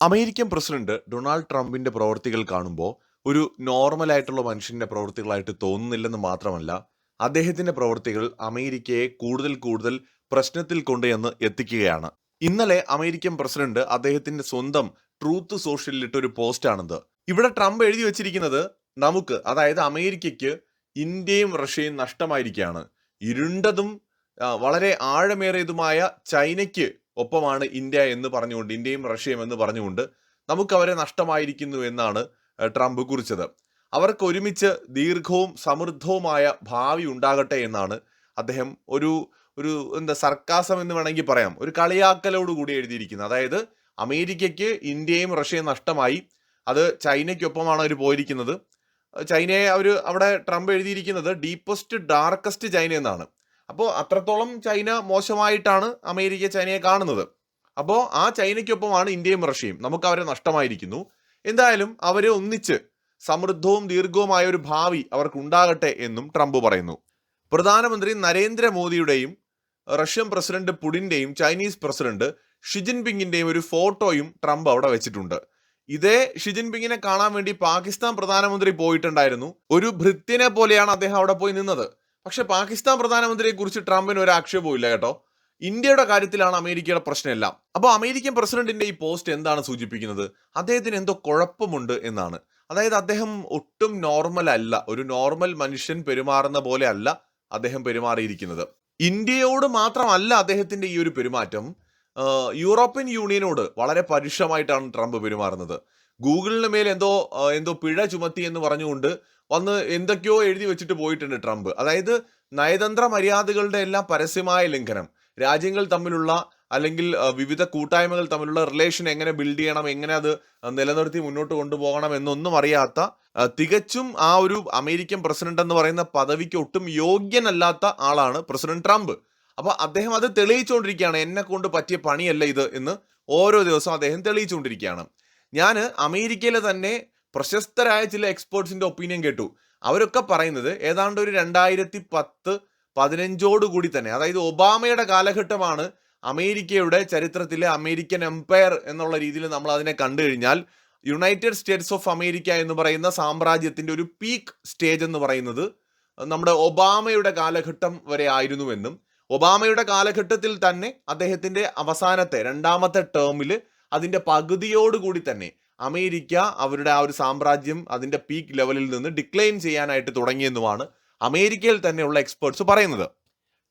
American president Donald ട്രംപിന്റെ പ്രവർത്തികൾ കാണുമ്പോൾ ഒരു നോർമൽ ആയിട്ടുള്ള മനുഷ്യന്റെ പ്രവർത്തികളായിട്ട് തോന്നുന്നില്ലെന്ന് മാത്രമല്ല അദ്ദേഹത്തിന്റെ പ്രവർത്തികൾ അമേരിക്കയെ കൂടുതൽ കൂടുതൽ പ്രശ്നത്തിൽ കൊണ്ടുചെന്ന് എത്തിക്കുകയാണ്. ഇന്നലെ അമേരിക്കൻ പ്രസിഡന്റ് അദ്ദേഹത്തിന്റെ സ്വന്തം ട്രൂത്ത് സോഷ്യലിൽ ഇട്ട ഒരു പോസ്റ്റാണിത്. ഇവിടെ ട്രംപ് എഴുതി വെച്ചിരിക്കുന്നത് നമുക്ക് അതായത് അമേരിക്കയ്ക്ക് ഇന്ത്യയും റഷ്യയും നഷ്ടമായിരിക്കുകയാണ്. ഇരുണ്ടതും വളരെ ആഴമേറിയതുമായ ചൈനയ്ക്ക് ഒപ്പമാണ് ഇന്ത്യ എന്ന് പറഞ്ഞുകൊണ്ട് ഇന്ത്യയും റഷ്യയും എന്ന് പറഞ്ഞുകൊണ്ട് നമുക്ക് അവരെ നഷ്ടമായിരിക്കുന്നു എന്നാണ് ട്രംപ് കുറിച്ചത്. അവർക്ക് ഒരുമിച്ച് ദീർഘവും സമൃദ്ധവുമായ ഭാവി ഉണ്ടാകട്ടെ എന്നാണ് അദ്ദേഹം ഒരു ഒരു എന്താ സർക്കാസം എന്ന് വേണമെങ്കിൽ പറയാം ഒരു കളിയാക്കലോട് കൂടി എഴുതിയിരിക്കുന്നത്. അതായത് അമേരിക്കയ്ക്ക് ഇന്ത്യയും റഷ്യയും നഷ്ടമായി അത് ചൈനയ്ക്കൊപ്പമാണ് അവർ പോയിരിക്കുന്നത്. ചൈനയെ അവർ അവിടെ ട്രംപ് എഴുതിയിരിക്കുന്നത് ഡീപ്പസ്റ്റ് ഡാർക്കസ്റ്റ് ചൈന എന്നാണ്. അപ്പോൾ അത്രത്തോളം ചൈന മോശമായിട്ടാണ് അമേരിക്ക ചൈനയെ കാണുന്നത്. അപ്പോൾ ആ ചൈനയ്ക്കൊപ്പമാണ് ഇന്ത്യയും റഷ്യയും. നമുക്ക് അവരെ നഷ്ടമായിരിക്കുന്നു. എന്തായാലും അവരെ ഒന്നിച്ച് സമൃദ്ധവും ദീർഘവുമായ ഒരു ഭാവി അവർക്ക് ഉണ്ടാകട്ടെ എന്നും ട്രംപ് പറയുന്നു. പ്രധാനമന്ത്രി നരേന്ദ്രമോദിയുടെയും റഷ്യൻ പ്രസിഡന്റ് പുടിന്റെയും ചൈനീസ് പ്രസിഡന്റ് ഷിജിൻപിങ്ങിന്റെയും ഒരു ഫോട്ടോയും ട്രംപ് അവിടെ വെച്ചിട്ടുണ്ട്. ഇതേ ഷിജിൻപിങ്ങിനെ കാണാൻ വേണ്ടി പാകിസ്ഥാൻ പ്രധാനമന്ത്രി പോയിട്ടുണ്ടായിരുന്നു. ഒരു ഭൃത്യനെ പോലെയാണ് അദ്ദേഹം അവിടെ പോയി നിന്നത്. പക്ഷെ പാകിസ്ഥാൻ പ്രധാനമന്ത്രിയെ കുറിച്ച് ട്രംപിന് ഒരു ആക്ഷേപവും ഇല്ല കേട്ടോ. ഇന്ത്യയുടെ കാര്യത്തിലാണ് അമേരിക്കയുടെ പ്രശ്നമെല്ലാം. അപ്പോൾ അമേരിക്കൻ പ്രസിഡന്റിന്റെ ഈ പോസ്റ്റ് എന്താണ് സൂചിപ്പിക്കുന്നത്? അദ്ദേഹത്തിന് എന്തോ കുഴപ്പമുണ്ട് എന്നാണ്. അതായത് അദ്ദേഹം ഒട്ടും നോർമൽ അല്ല. ഒരു നോർമൽ മനുഷ്യൻ പെരുമാറുന്ന പോലെ അല്ല അദ്ദേഹം പെരുമാറിയിരിക്കുന്നത്. ഇന്ത്യയോട് മാത്രമല്ല അദ്ദേഹത്തിന്റെ ഈ ഒരു പെരുമാറ്റം. യൂറോപ്യൻ യൂണിയനോട് വളരെ പരുഷമായിട്ടാണ് ട്രംപ് പെരുമാറുന്നത്. ഗൂഗിളിന് മേൽ എന്തോ എന്തോ പിഴ ചുമത്തി എന്ന് പറഞ്ഞുകൊണ്ട് വന്ന് എന്തൊക്കെയോ എഴുതി വെച്ചിട്ട് പോയിട്ടുണ്ട് ട്രംപ്. അതായത് നയതന്ത്ര മര്യാദകളുടെ എല്ലാം പരസ്യമായ ലംഘനം. രാജ്യങ്ങൾ തമ്മിലുള്ള അല്ലെങ്കിൽ വിവിധ കൂട്ടായ്മകൾ തമ്മിലുള്ള റിലേഷൻ എങ്ങനെ ബിൽഡ് ചെയ്യണം എങ്ങനെ അത് നിലനിർത്തി മുന്നോട്ട് കൊണ്ടുപോകണം എന്നൊന്നും അറിയാത്ത തികച്ചും ആ ഒരു അമേരിക്കൻ പ്രസിഡന്റ് എന്ന് പറയുന്ന പദവിക്ക് ഒട്ടും യോഗ്യനല്ലാത്ത ആളാണ് പ്രസിഡന്റ് ട്രംപ്. അപ്പോൾ അദ്ദേഹം അത് തെളിയിച്ചുകൊണ്ടിരിക്കുകയാണ് എന്നെ കൊണ്ട് പറ്റിയ പണിയല്ല ഇത് എന്ന് ഓരോ ദിവസവും അദ്ദേഹം തെളിയിച്ചുകൊണ്ടിരിക്കുകയാണ് ഞാൻ അമേരിക്കയിലെ തന്നെ പ്രശസ്തരായ ചില എക്സ്പേർട്സിന്റെ ഒപ്പീനിയൻ കേട്ടു. അവരൊക്കെ പറയുന്നത് ഏതാണ്ട് ഒരു രണ്ടായിരത്തി പത്ത് പതിനഞ്ചോട് കൂടി തന്നെ അതായത് ഒബാമയുടെ കാലഘട്ടമാണ് അമേരിക്കയുടെ ചരിത്രത്തിലെ അമേരിക്കൻ എംപയർ എന്നുള്ള രീതിയിൽ നമ്മൾ അതിനെ കണ്ടു കഴിഞ്ഞാൽ യുണൈറ്റഡ് സ്റ്റേറ്റ്സ് ഓഫ് അമേരിക്ക എന്ന് പറയുന്ന സാമ്രാജ്യത്തിന്റെ ഒരു പീക്ക് സ്റ്റേജ് എന്ന് പറയുന്നത് നമ്മുടെ ഒബാമയുടെ കാലഘട്ടം വരെ ആയിരുന്നുവെന്നും ഒബാമയുടെ കാലഘട്ടത്തിൽ തന്നെ അദ്ദേഹത്തിന്റെ അവസാനത്തെ രണ്ടാമത്തെ ടേമിൽ അതിന്റെ പകുതിയോടുകൂടി തന്നെ അമേരിക്ക അവരുടെ ആ ഒരു സാമ്രാജ്യം അതിന്റെ പീക്ക് ലെവലിൽ നിന്ന് ഡിക്ലൈൻ ചെയ്യാനായിട്ട് തുടങ്ങിയെന്നുമാണ് അമേരിക്കയിൽ തന്നെയുള്ള എക്സ്പേർട്സ് പറയുന്നത്.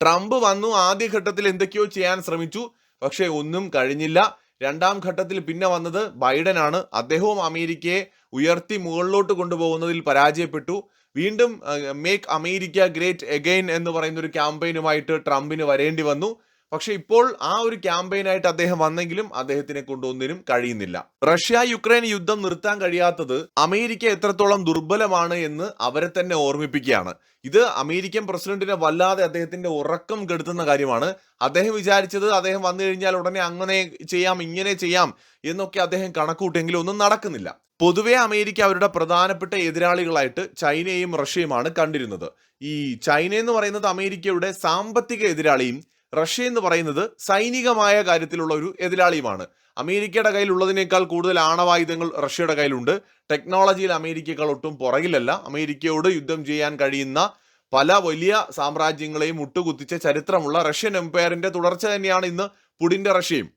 ട്രംപ് വന്നു ആദ്യഘട്ടത്തിൽ എന്തൊക്കെയോ ചെയ്യാൻ ശ്രമിച്ചു. പക്ഷേ ഒന്നും കഴിഞ്ഞില്ല. രണ്ടാം ഘട്ടത്തിൽ പിന്നെ വന്നത് ബൈഡനാണ്. അദ്ദേഹവും അമേരിക്കയെ ഉയർത്തി മുകളിലോട്ട് കൊണ്ടുപോകുന്നതിൽ പരാജയപ്പെട്ടു. വീണ്ടും മേക്ക് അമേരിക്ക ഗ്രേറ്റ് എഗെയിൻ എന്ന് പറയുന്ന ഒരു ക്യാമ്പയിനുമായിട്ട് ട്രംപിന് വരേണ്ടി വന്നു. പക്ഷെ ഇപ്പോൾ ആ ഒരു ക്യാമ്പയിനായിട്ട് അദ്ദേഹം വന്നെങ്കിലും അദ്ദേഹത്തിനെ കൊണ്ടുവന്നതിനും കഴിയുന്നില്ല. റഷ്യ യുക്രൈൻ യുദ്ധം നിർത്താൻ കഴിയാത്തത് അമേരിക്ക എത്രത്തോളം ദുർബലമാണ് എന്ന് അവരെ തന്നെ ഓർമ്മിപ്പിക്കുകയാണ്. ഇത് അമേരിക്കൻ പ്രസിഡന്റിനെ വല്ലാതെ അദ്ദേഹത്തിന്റെ ഉറക്കം കെടുത്തുന്ന കാര്യമാണ്. അദ്ദേഹം വിചാരിച്ചത് അദ്ദേഹം വന്നു കഴിഞ്ഞാൽ ഉടനെ അങ്ങനെ ചെയ്യാം ഇങ്ങനെ ചെയ്യാം എന്നൊക്കെ അദ്ദേഹം കണക്കൂട്ടെങ്കിലും ഒന്നും നടക്കുന്നില്ല. പൊതുവെ അമേരിക്ക അവരുടെ പ്രധാനപ്പെട്ട എതിരാളികളായിട്ട് ചൈനയും റഷ്യയുമാണ് കണ്ടിരുന്നത്. ഈ ചൈന എന്ന് പറയുന്നത് അമേരിക്കയുടെ സാമ്പത്തിക എതിരാളിയും റഷ്യ എന്ന് പറയുന്നത് സൈനികമായ കാര്യത്തിലുള്ള ഒരു എതിരാളിയുമാണ്. അമേരിക്കയുടെ കയ്യിലുള്ളതിനേക്കാൾ കൂടുതൽ ആണവായുധങ്ങൾ റഷ്യയുടെ കയ്യിലുണ്ട്. ടെക്നോളജിയിൽ അമേരിക്കയേക്കാൾ ഒട്ടും പുറകിലല്ല. അമേരിക്കയോട് യുദ്ധം ചെയ്യാൻ കഴിയുന്ന പല വലിയ സാമ്രാജ്യങ്ങളെയും മുട്ടുകുത്തിച്ച ചരിത്രമുള്ള റഷ്യൻ എംപയറിന്റെ തുടർച്ച തന്നെയാണ് ഇന്ന് പുടിന്റെ റഷ്യയും.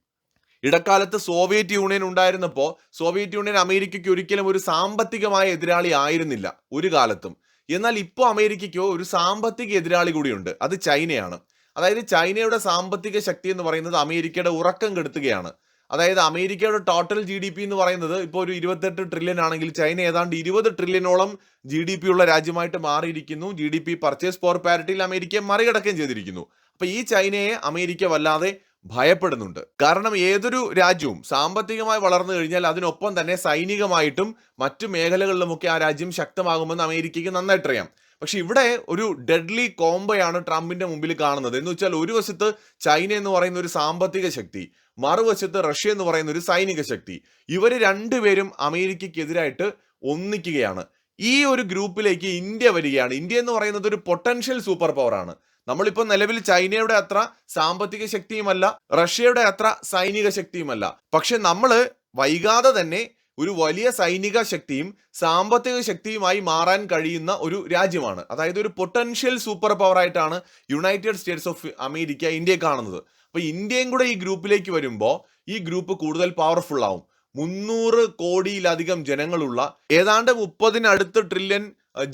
ഇടക്കാലത്ത് സോവിയറ്റ് യൂണിയൻ ഉണ്ടായിരുന്നപ്പോൾ സോവിയറ്റ് യൂണിയൻ അമേരിക്കയ്ക്ക് ഒരിക്കലും ഒരു സാമ്പത്തികമായ എതിരാളി ആയിരുന്നില്ല ഒരു കാലത്തും. എന്നാൽ ഇപ്പോൾ അമേരിക്കയ്ക്കോ ഒരു സാമ്പത്തിക എതിരാളി കൂടിയുണ്ട്. അത് ചൈനയാണ്. അതായത് ചൈനയുടെ സാമ്പത്തിക ശക്തി എന്ന് പറയുന്നത് അമേരിക്കയുടെ ഉറക്കം കെടുത്തുകയാണ്. അതായത് അമേരിക്കയുടെ ടോട്ടൽ ജി ഡി പി എന്ന് പറയുന്നത് ഇപ്പോൾ ഒരു ഇരുപത്തെട്ട് ട്രില്യൺ ആണെങ്കിൽ ചൈന ഏതാണ്ട് ഇരുപത് ട്രില്യനോളം ജി ഡി പി ഉള്ള രാജ്യമായിട്ട് മാറിയിരിക്കുന്നു. G D P purchase power പാരിറ്റിയിൽ അമേരിക്കയെ മറികടക്കുകയും ചെയ്തിരിക്കുന്നു. അപ്പൊ ഈ ചൈനയെ അമേരിക്ക വല്ലാതെ ഭയപ്പെടുന്നുണ്ട്. കാരണം ഏതൊരു രാജ്യവും സാമ്പത്തികമായി വളർന്നു കഴിഞ്ഞാൽ അതിനൊപ്പം തന്നെ സൈനികമായിട്ടും മറ്റു മേഖലകളിലുമൊക്കെ ആ രാജ്യം ശക്തമാകുമെന്ന് അമേരിക്കയ്ക്ക് നന്നായിട്ടറിയാം. പക്ഷെ ഇവിടെ ഒരു ഡെഡ്ലി കോംബോയാണ് ട്രംപിന്റെ മുമ്പിൽ കാണുന്നത്. എന്ന് വെച്ചാൽ ഒരു വശത്ത് ചൈന എന്ന് പറയുന്ന ഒരു സാമ്പത്തിക ശക്തി മറുവശത്ത് റഷ്യ എന്ന് പറയുന്ന ഒരു സൈനിക ശക്തി. ഇവർ രണ്ടുപേരും അമേരിക്കക്കെതിരായിട്ട് ഒന്നിക്കുകയാണ്. ഈ ഒരു ഗ്രൂപ്പിലേക്ക് ഇന്ത്യ വരികയാണ്. ഇന്ത്യ എന്ന് പറയുന്നത് ഒരു പൊട്ടൻഷ്യൽ സൂപ്പർ പവറാണ് നമ്മളിപ്പോൾ നിലവിൽ ചൈനയുടെ അത്ര സാമ്പത്തിക ശക്തിയുമല്ല റഷ്യയുടെ അത്ര സൈനിക ശക്തിയുമല്ല. പക്ഷെ നമ്മൾ വൈകാതെ തന്നെ ഒരു വലിയ സൈനിക ശക്തിയും സാമ്പത്തിക ശക്തിയുമായി മാറാൻ കഴിയുന്ന ഒരു രാജ്യമാണ്. അതായത് ഒരു പൊട്ടൻഷ്യൽ സൂപ്പർ പവർ ആയിട്ടാണ് യുണൈറ്റഡ് സ്റ്റേറ്റ്സ് ഓഫ് അമേരിക്ക ഇന്ത്യയെ കാണുന്നത്. അപ്പോൾ ഇന്ത്യയും കൂടെ ഈ ഗ്രൂപ്പിലേക്ക് വരുമ്പോൾ ഈ ഗ്രൂപ്പ് കൂടുതൽ പവർഫുൾ ആവും. മുന്നൂറ് കോടിയിലധികം ജനങ്ങളുള്ള ഏതാണ്ട് മുപ്പതിനടുത്ത് ട്രില്യൺ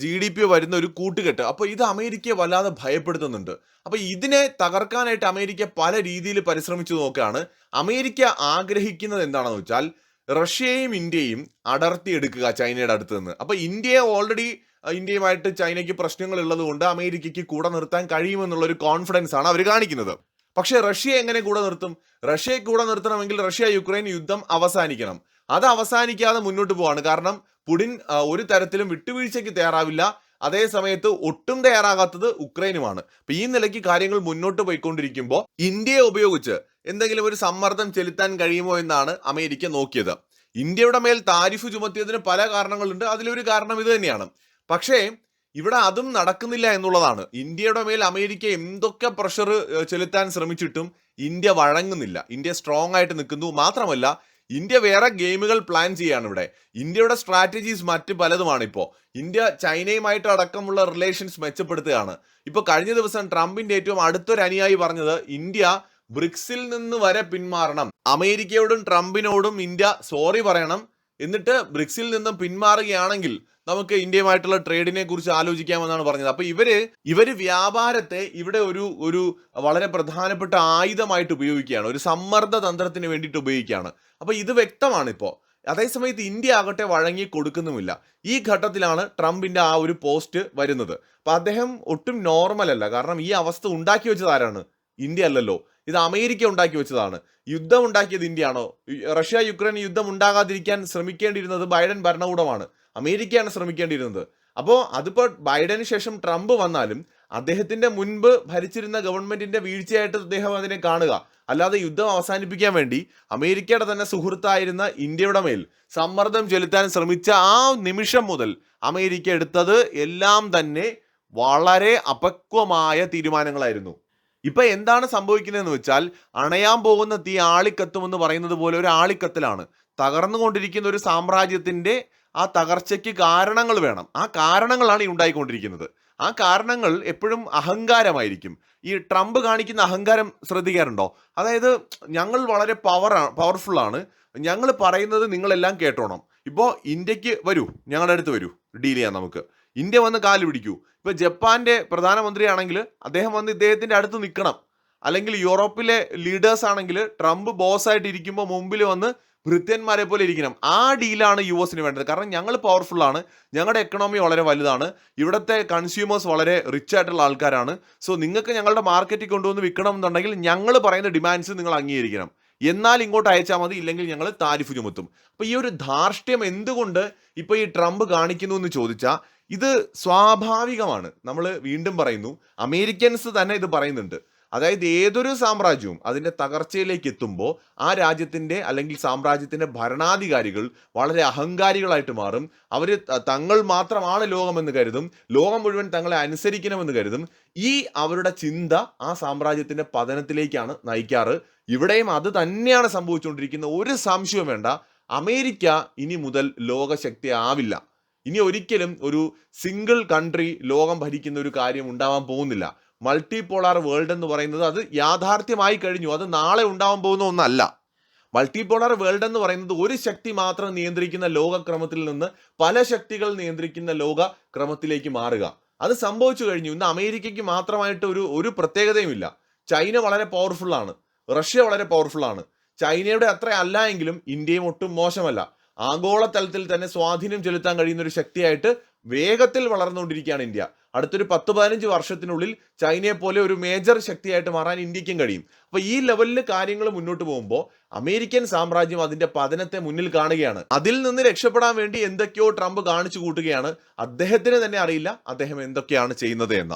ജി ഡി പി വരുന്ന ഒരു കൂട്ടുകെട്ട്. അപ്പോൾ ഇത് അമേരിക്കയെ വല്ലാതെ ഭയപ്പെടുത്തുന്നുണ്ട്. അപ്പോൾ ഇതിനെ തകർക്കാനായിട്ട് അമേരിക്ക പല രീതിയിൽ പരിശ്രമിച്ചു നോക്കുകയാണ്. അമേരിക്ക ആഗ്രഹിക്കുന്നത് എന്താണെന്ന് വെച്ചാൽ റഷ്യയും ഇന്ത്യയും അടർത്തിയെടുക്കുക ചൈനയുടെ അടുത്ത് നിന്ന് അപ്പോൾ ഇന്ത്യയെ ഓൾറെഡി ഇന്ത്യയുമായിട്ട് ചൈനയ്ക്ക് പ്രശ്നങ്ങൾ ഉള്ളതുകൊണ്ട് അമേരിക്കയ്ക്ക് കൂടെ നിർത്താൻ കഴിയുമെന്നുള്ള ഒരു കോൺഫിഡൻസ് ആണ് അവർ കാണിക്കുന്നത്. പക്ഷേ റഷ്യ എങ്ങനെ കൂടെ നിർത്തും? റഷ്യയെ കൂടെ നിർത്തണമെങ്കിൽ റഷ്യ യുക്രൈൻ യുദ്ധം അവസാനിക്കണം. അത് അവസാനിക്കാതെ മുന്നോട്ട് പോവാണ്. കാരണം പുടിൻ ഒരു തരത്തിലും വിട്ടുവീഴ്ചയ്ക്ക് തയ്യാറാവില്ല. അതേ സമയത്ത് ഒട്ടും തയ്യാറാകാത്തത് ഉക്രൈനുമാണ്. അപ്പൊ ഈ നിലയ്ക്ക് കാര്യങ്ങൾ മുന്നോട്ട് പോയിക്കൊണ്ടിരിക്കുമ്പോൾ ഇന്ത്യയെ ഉപയോഗിച്ച് എന്തെങ്കിലും ഒരു സമ്മർദ്ദം ചെലുത്താൻ കഴിയുമോ എന്നാണ് അമേരിക്ക നോക്കിയത്. ഇന്ത്യയുടെ മേൽ താരിഫ് ചുമത്തിയതിന് പല കാരണങ്ങളുണ്ട്. അതിലൊരു കാരണം ഇത് തന്നെയാണ്. പക്ഷേ ഇവിടെ അതും നടക്കുന്നില്ല എന്നുള്ളതാണ്. ഇന്ത്യയുടെ മേൽ അമേരിക്ക എന്തൊക്കെ പ്രഷർ ചെലുത്താൻ ശ്രമിച്ചിട്ടും ഇന്ത്യ വഴങ്ങുന്നില്ല. ഇന്ത്യ സ്ട്രോങ് ആയിട്ട് നിൽക്കുന്നു. മാത്രമല്ല ഇന്ത്യ വേറെ ഗെയിമുകൾ പ്ലാൻ ചെയ്യാണ് ഇവിടെ. ഇന്ത്യയുടെ സ്ട്രാറ്റജീസ് മറ്റ് പലതുമാണ് ഇപ്പോൾ ഇന്ത്യ ചൈനയുമായിട്ട് അടക്കമുള്ള റിലേഷൻസ് മെച്ചപ്പെടുത്തുകയാണ്. ഇപ്പോൾ കഴിഞ്ഞ ദിവസം ട്രംപിന്റെ ഏറ്റവും അടുത്തൊരു അനുയായി പറഞ്ഞത് ഇന്ത്യ ബ്രിക്സിൽ നിന്ന് വരെ പിന്മാറണം. അമേരിക്കയോടും ട്രംപിനോടും ഇന്ത്യ സോറി പറയണം. എന്നിട്ട് ബ്രിക്സിൽ നിന്നും പിന്മാറുകയാണെങ്കിൽ നമുക്ക് ഇന്ത്യയുമായിട്ടുള്ള ട്രേഡിനെ കുറിച്ച് ആലോചിക്കാമെന്നാണ് പറഞ്ഞത്. അപ്പൊ ഇവർ ഇവർ വ്യാപാരത്തെ ഇവിടെ ഒരു ഒരു വളരെ പ്രധാനപ്പെട്ട ആയുധമായിട്ട് ഉപയോഗിക്കുകയാണ്. ഒരു സമ്മർദ്ദ തന്ത്രത്തിന് വേണ്ടിയിട്ട് ഉപയോഗിക്കുകയാണ്. അപ്പൊ ഇത് വ്യക്തമാണ് ഇപ്പോൾ അതേസമയത്ത് ഇന്ത്യ ആകട്ടെ വഴങ്ങി കൊടുക്കുന്നുമില്ല. ഈ ഘട്ടത്തിലാണ് ട്രംപിന്റെ ആ ഒരു പോസ്റ്റ് വരുന്നത്. അപ്പൊ അദ്ദേഹം ഒട്ടും നോർമൽ അല്ല. കാരണം ഈ അവസ്ഥ ഉണ്ടാക്കി വെച്ചത് ആരാണ്? ഇന്ത്യ അല്ലല്ലോ. ഇത് അമേരിക്ക ഉണ്ടാക്കി വെച്ചതാണ്. യുദ്ധം ഉണ്ടാക്കിയത് ഇന്ത്യയാണോ? റഷ്യ യുക്രൈൻ യുദ്ധം ഉണ്ടാകാതിരിക്കാൻ ശ്രമിക്കേണ്ടിയിരുന്നത് ബൈഡൻ ഭരണകൂടമാണ്. അമേരിക്കയാണ് ശ്രമിക്കേണ്ടിയിരുന്നത്. അപ്പോൾ അതിപ്പോൾ ബൈഡന് ശേഷം ട്രംപ് വന്നാലും അദ്ദേഹത്തിന്റെ മുൻപ് ഭരിച്ചിരുന്ന ഗവൺമെന്റിന്റെ വീഴ്ചയായിട്ട് അദ്ദേഹം അതിനെ കാണുക. അല്ലാതെ യുദ്ധം അവസാനിപ്പിക്കാൻ വേണ്ടി അമേരിക്കയുടെ തന്നെ സുഹൃത്തായിരുന്ന ഇന്ത്യയുടെ മേൽ സമ്മർദ്ദം ചെലുത്താൻ ശ്രമിച്ച ആ നിമിഷം മുതൽ അമേരിക്ക എടുത്തത് എല്ലാം തന്നെ വളരെ അപക്വമായ തീരുമാനങ്ങളായിരുന്നു. ഇപ്പൊ എന്താണ് സംഭവിക്കുന്നതെന്ന് വെച്ചാൽ അണയാൻ പോകുന്ന തീ ആളിക്കത്തും എന്ന് പറയുന്നത് പോലെ ഒരു ആളിക്കത്തിലാണ്. തകർന്നുകൊണ്ടിരിക്കുന്ന ഒരു സാമ്രാജ്യത്തിന്റെ ആ തകർച്ചയ്ക്ക് കാരണങ്ങൾ വേണം. ആ കാരണങ്ങളാണ് ഈ ഉണ്ടായിക്കൊണ്ടിരിക്കുന്നത്. ആ കാരണങ്ങൾ എപ്പോഴും അഹങ്കാരമായിരിക്കും. ഈ ട്രംപ് കാണിക്കുന്ന അഹങ്കാരം ശ്രദ്ധിക്കാറുണ്ടോ? അതായത് ഞങ്ങൾ വളരെ പവർ പവർഫുൾ ആണ്. ഞങ്ങൾ പറയുന്നത് നിങ്ങളെല്ലാം കേട്ടോണം. ഇപ്പോൾ ഇന്ത്യയ്ക്ക് വരൂ. ഞങ്ങളുടെ അടുത്ത് വരൂ. ഡീൽ ചെയ്യാം നമുക്ക്. ഇന്ത്യ വന്ന് കാൽ പിടിക്കൂ. ഇപ്പൊ ജപ്പാന്റെ പ്രധാനമന്ത്രിയാണെങ്കിൽ അദ്ദേഹം വന്ന് ഇദ്ദേഹത്തിന്റെ അടുത്ത് നിൽക്കണം. അല്ലെങ്കിൽ യൂറോപ്പിലെ ലീഡേഴ്സ് ആണെങ്കിൽ ട്രംപ് ബോസ് ആയിട്ട് ഇരിക്കുമ്പോൾ മുമ്പിൽ വന്ന് ഭൃത്യന്മാരെ പോലെ ഇരിക്കണം. ആ ഡീലാണ് യു എസിന് വേണ്ടത്. കാരണം ഞങ്ങൾ പവർഫുൾ ആണ്. ഞങ്ങളുടെ എക്കണോമി വളരെ വലുതാണ്. ഇവിടുത്തെ കൺസ്യൂമേഴ്സ് വളരെ റിച്ച് ആയിട്ടുള്ള ആൾക്കാരാണ്. സോ നിങ്ങൾക്ക് ഞങ്ങളുടെ മാർക്കറ്റിൽ കൊണ്ടുവന്ന് വിൽക്കണം എന്നുണ്ടെങ്കിൽ ഞങ്ങൾ പറയുന്ന ഡിമാൻഡ്സ് നിങ്ങൾ അംഗീകരിക്കണം. എന്നാൽ ഇങ്ങോട്ട് അയച്ചാൽ മതി. ഇല്ലെങ്കിൽ ഞങ്ങൾ താരിഫ് ചുമത്തും. അപ്പോൾ ഈ ഒരു ധാർഷ്ട്യം എന്തുകൊണ്ട് ഇപ്പോൾ ഈ ട്രംപ് കാണിക്കുന്നു എന്ന് ചോദിച്ചാൽ ഇത് സ്വാഭാവികമാണ്. നമ്മൾ വീണ്ടും പറയുന്നു അമേരിക്കൻസ് തന്നെ ഇത് പറയുന്നുണ്ട്. അതായത് ഏതൊരു സാമ്രാജ്യവും അതിന്റെ തകർച്ചയിലേക്ക് എത്തുമ്പോൾ ആ രാജ്യത്തിന്റെ അല്ലെങ്കിൽ സാമ്രാജ്യത്തിന്റെ ഭരണാധികാരികൾ വളരെ അഹങ്കാരികളായിട്ട് മാറും. അവർ തങ്ങൾ മാത്രമാണ് ലോകമെന്ന് കരുതും. ലോകം മുഴുവൻ തങ്ങളെ അനുസരിക്കണമെന്ന് കരുതും. ഈ അവരുടെ ചിന്ത ആ സാമ്രാജ്യത്തിന്റെ പതനത്തിലേക്കാണ് നയിക്കാറ്. ഇവിടെയും അത് തന്നെയാണ് സംഭവിച്ചുകൊണ്ടിരിക്കുന്ന ഒരു സംശയവും വേണ്ട. അമേരിക്ക ഇനി മുതൽ ലോകശക്തി ആവില്ല ഇനി ഒരിക്കലും ഒരു സിംഗിൾ കൺട്രി ലോകം ഭരിക്കുന്ന ഒരു കാര്യം ഉണ്ടാവാൻ പോകുന്നില്ല. മൾട്ടി പോളാർ വേൾഡ് എന്ന് പറയുന്നത് അത് യാഥാർത്ഥ്യമായി കഴിഞ്ഞു. അത് നാളെ ഉണ്ടാവാൻ പോകുന്ന ഒന്നല്ല. മൾട്ടി പോളാർ വേൾഡ് എന്ന് പറയുന്നത് ഒരു ശക്തി മാത്രം നിയന്ത്രിക്കുന്ന ലോകക്രമത്തിൽ നിന്ന് പല ശക്തികൾ നിയന്ത്രിക്കുന്ന ലോകക്രമത്തിലേക്ക് മാറുക. അത് സംഭവിച്ചു കഴിഞ്ഞു. ഇന്ന് അമേരിക്കയ്ക്ക് മാത്രമായിട്ട് ഒരു ഒരു പ്രത്യേകതയുമില്ല ചൈന വളരെ പവർഫുൾ ആണ്. റഷ്യ വളരെ പവർഫുൾ ആണ്. ചൈനയുടെ അത്ര അല്ല എങ്കിലും ഇന്ത്യയും ഒട്ടും മോശമല്ല. ആഗോളതലത്തിൽ തന്നെ സ്വാധീനം ചെലുത്താൻ കഴിയുന്ന ഒരു ശക്തിയായിട്ട് വേഗത്തിൽ വളർന്നുകൊണ്ടിരിക്കുകയാണ് ഇന്ത്യ. അടുത്തൊരു പത്ത് പതിനഞ്ച് വർഷത്തിനുള്ളിൽ ചൈനയെ പോലെ ഒരു മേജർ ശക്തിയായിട്ട് മാറാൻ ഇന്ത്യക്കും കഴിയും. അപ്പൊ ഈ ലെവലിൽ കാര്യങ്ങൾ മുന്നോട്ട് പോകുമ്പോൾ അമേരിക്കൻ സാമ്രാജ്യം അതിന്റെ പതനത്തെ മുന്നിൽ കാണുകയാണ്. അതിൽ നിന്ന് രക്ഷപ്പെടാൻ വേണ്ടി എന്തൊക്കെയോ ട്രംപ് കാണിച്ചു കൂട്ടുകയാണ്. അദ്ദേഹത്തിന് തന്നെ അറിയില്ല അദ്ദേഹം എന്തൊക്കെയാണ് ചെയ്യുന്നത്